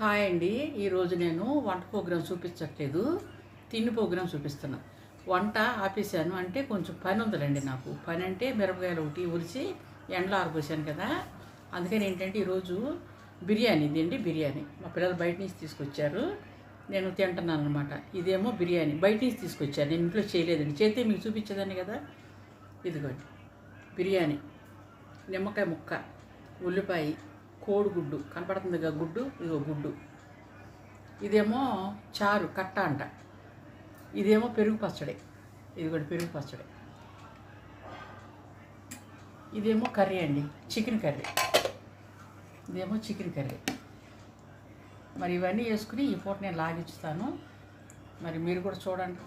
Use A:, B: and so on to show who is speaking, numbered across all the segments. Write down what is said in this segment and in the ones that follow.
A: Hi అండి. ఈరోజు నేను వంట ప్రోగ్రాం చూపించట్లేదు. తిండి ప్రోగ్రాం చూపిస్తున్నా. వంట ఆపేసాను అంటే కొంచెం పని ఉందిలేండి నాకు. పని అంటే మిరపకాయలు ఒకటి ఉరిచి ఎండలో ఆరిపోసాను కదా. అందుకని ఏంటంటే ఈరోజు బిర్యానీ తిండి బిర్యానీ. మా పిల్లలు బయట నుంచి తీసుకొచ్చారు. నేను తింటున్నాను అనమాట ఇదేమో బిర్యానీ. బయట నుంచి తీసుకొచ్చాను. నేను ఇంట్లో చేయలేదండి. చేస్తే మీకు చూపించేదాన్ని కదా. ఇదిగోండి. బిర్యానీ. నిమ్మకాయ ముక్క. ఉల్లిపాయ. కోడిగుడ్డు. కనపడుతుంది కదా గుడ్డు? ఇదిగో గుడ్డు. ఇదేమో చారు కట్ట అంట. ఇదేమో పెరుగు పచ్చడి. కూడా పెరుగు పచ్చడి. ఇదేమో కర్రీ అండి. Chicken curry. ఇదేమో చికెన్ కర్రీ. మరి ఇవన్నీ వేసుకుని ఈ పూట నేను లాగిస్తాను మరి మీరు కూడా చూడండి.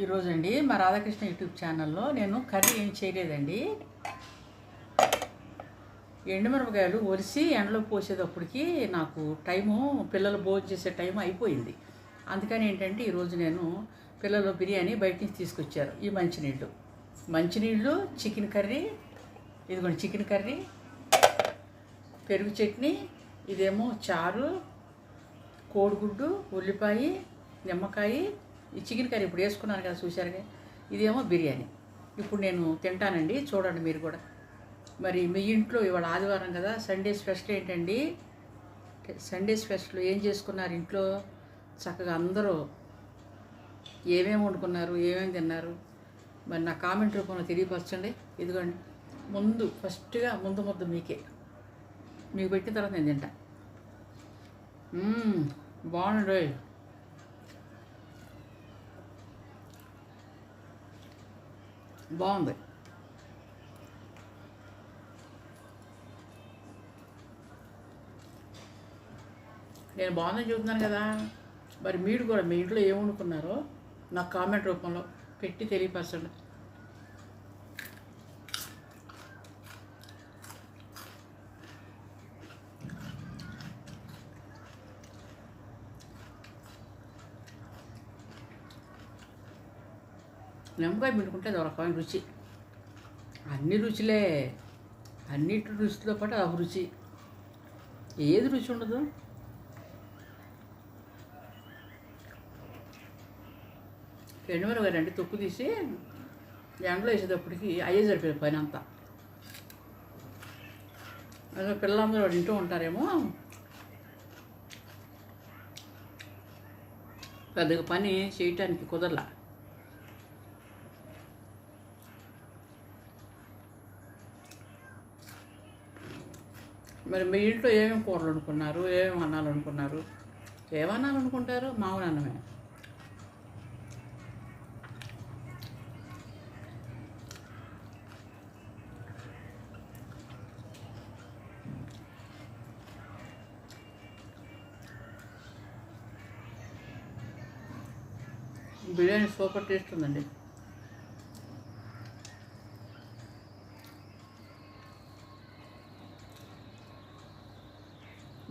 A: ఈరోజు అండి మా రాధాకృష్ణ యూట్యూబ్ ఛానల్లో నేను కర్రీ ఏం చేయలేదండి. ఎండుమిరపకాయలు ఒలిసి ఎండలో పోసేటప్పటికి నాకు టైము పిల్లలు భోజనం చేసే టైం అయిపోయింది. అందుకని ఏంటంటే ఈరోజు నేను పిల్లలు బిర్యానీ బయట నుంచి తీసుకొచ్చారు. ఈ మంచినీళ్ళు. మంచినీళ్ళు చికెన్ కర్రీ ఇదిగోండి చికెన్ కర్రీ పెరుగు చట్నీ ఇదేమో చారు కోడిగుడ్డు ఉల్లిపాయ నిమ్మకాయ. ఈ చికెన్ కర్రీ ఇప్పుడు వేసుకున్నాను కదా చూశారుగా. ఇదేమో బిర్యానీ. ఇప్పుడు నేను తింటానండి. చూడండి మీరు కూడా. మరి మీ ఇంట్లో ఇవాళ ఆదివారం కదా సండే స్పెషల్ ఏంటండి? సండే స్పెషల్ ఏం చేసుకున్నారు ఇంట్లో? చక్కగా అందరూ ఏమేమి వండుకున్నారు ఏమేమి తిన్నారు? మరి నా కామెంట్ రూపంలో తెలియపరచండి. ఇదిగోండి ముందు ఫస్ట్గా ముందు ముద్దు మీకే. మీకు పెట్టిన తర్వాత నేను తింటా. బాగుండు బాగుంది. నేను బాగుందని చూస్తున్నాను కదా. మరి మీరు కూడా మీ ఇంట్లో ఏం వండుకున్నారో నాకు కామెంట్ రూపంలో పెట్టి తెలియపరచండి. నిమ్మకాయ పిండుకుంటే అది ఒక రకమైన రుచి. అన్ని రుచులే. అన్నిటి రుచితో పాటు ఆ రుచి. ఏది రుచి ఉండదు? ఎండుమిరపకాయలు అండి తొక్కు తీసి ఎండలో వేసేటప్పటికి అయ్యే సరిపోయింది పని అంతా. అదే పిల్లలందరూ వాడు ఇంటూ ఉంటారేమో. పెద్దగా పని చేయటానికి కుదరలా. మరి మీ ఇంట్లో ఏమేమి కూరలు అనుకున్నారు ఏమేమి అన్నాలు అనుకున్నారు ఏమన్నాలు అనుకుంటారు మామూలు అన్నమే. బిర్యానీ సూపర్ టేస్ట్ ఉందండి.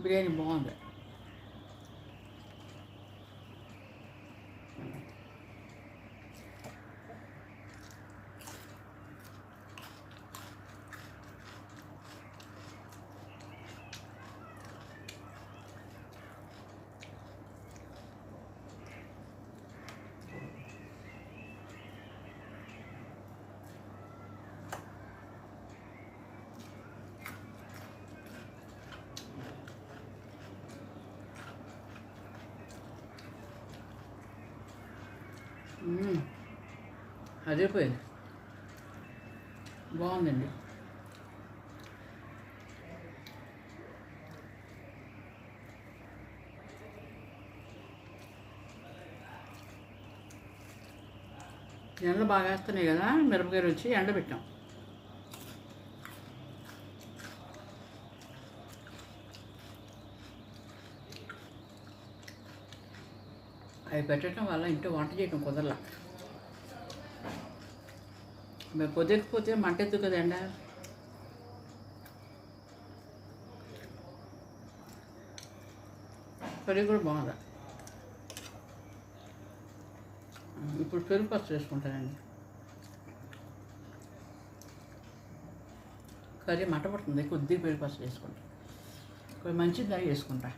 A: బిర్యానీ బాగుంది. అదిరిపోయింది బాగుందండి. ఎండలు బాగా వేస్తున్నాయి కదా మిరపకాయలు వచ్చి ఎండబెట్టాం. అవి పెట్టడం వల్ల ఇంట్లో వంట చేయడం కుదరలా. మేము కుదరకపోతే మంట ఎత్తు కదండి? కర్రీ కూడా బాగుందా? ఇప్పుడు పెరుగు పచ్చడి వేసుకుంటానండి కర్రీ మంట పడుతుంది కొద్దిగా పెరుగు పచ్చడి వేసుకుంటాను మంచి మంచిది దాకా వేసుకుంటా.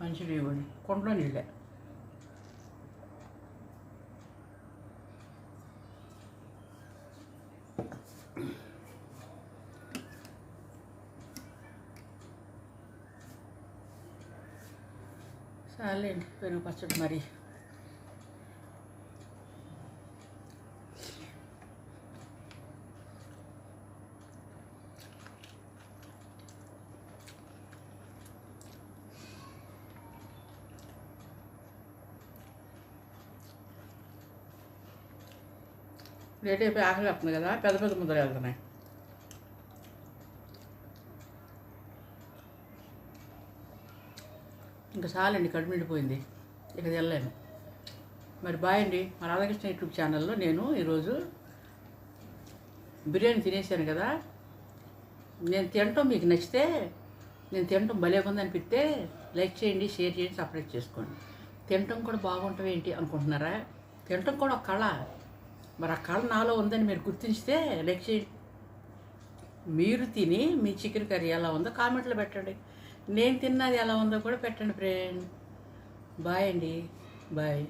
A: మంచి నీళ్ళు కొండలో నీళ్ళే. చాలేండి పెరుగు పచ్చడి మరి లేట్ అయిపోయి ఆకలి వస్తుంది కదా పెద్ద పెద్ద ముద్దలు వెళ్తున్నాయి. ఇంకా చాలండి కడుపు నిండిపోయింది. ఇక వెళ్ళలేను మరి బాయ్ అండి మా రాధాకృష్ణ యూట్యూబ్ ఛానల్లో నేను ఈరోజు బిర్యానీ తినేసాను కదా. నేను తినటం మీకు నచ్చితే నేను తినటం భలే ఉందనిపిస్తే లైక్ చేయండి షేర్ చేయండి సపరేట్ చేసుకోండి. తినటం కూడా బాగుంటుంది ఏంటి అనుకుంటున్నారా? తినటం కూడా ఒక కళ. మరి ఆ కళ నాలో ఉందని మీరు గుర్తించితే లైక్ చేయండి మీరు తిని మీ చికెన్ కర్రీ ఎలా ఉందో కామెంట్లో పెట్టండి. నేను తిన్నది ఎలా ఉందో కూడా పెట్టండి ఫ్రెండ్. బాయ్ అండి. బాయ్.